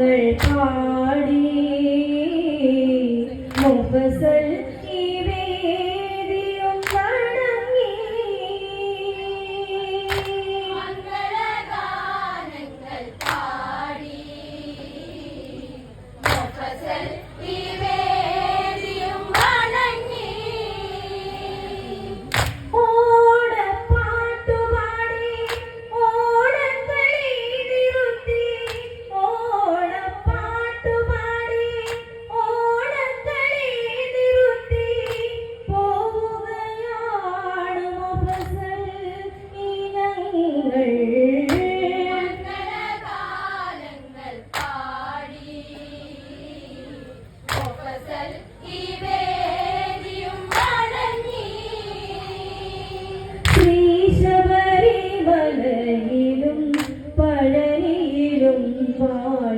മംഗളഗാനങ്ങൾ പാടി. മുഫസൽ ഈ വേദിയും വണങ്ങി മംഗളഗാനങ്ങൾ പാടി. മൊഫസൽ ശ്രീശബരിമലയിലും പഴനിയിലും വാഴും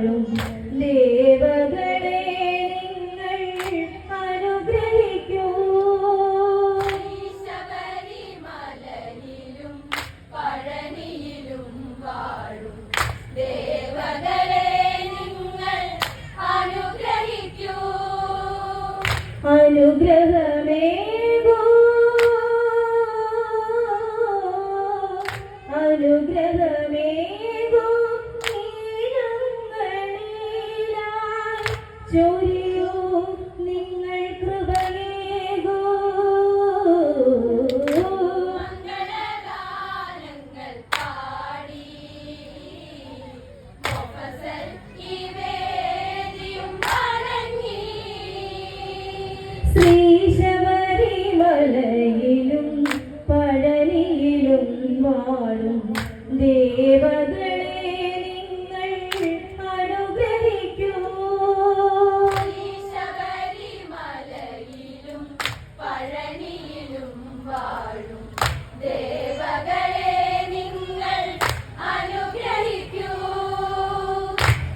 Jody.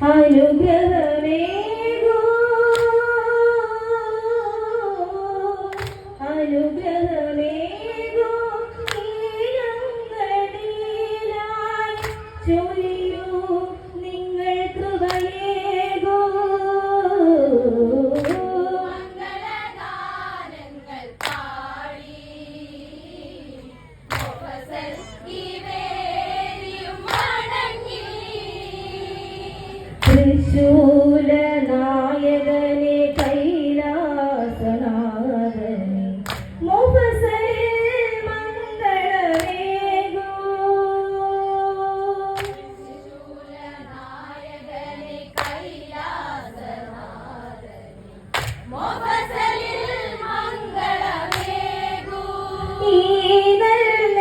അനുഗ്രഹമേകൂ. അനുഗ്രഹമേകൂ ചൊരിയൂ നിങ്ങൾ കൃപയേകൂ മംഗളഗാനങ്ങൾ പാടി. നീ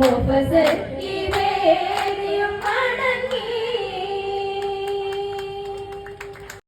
मुफसर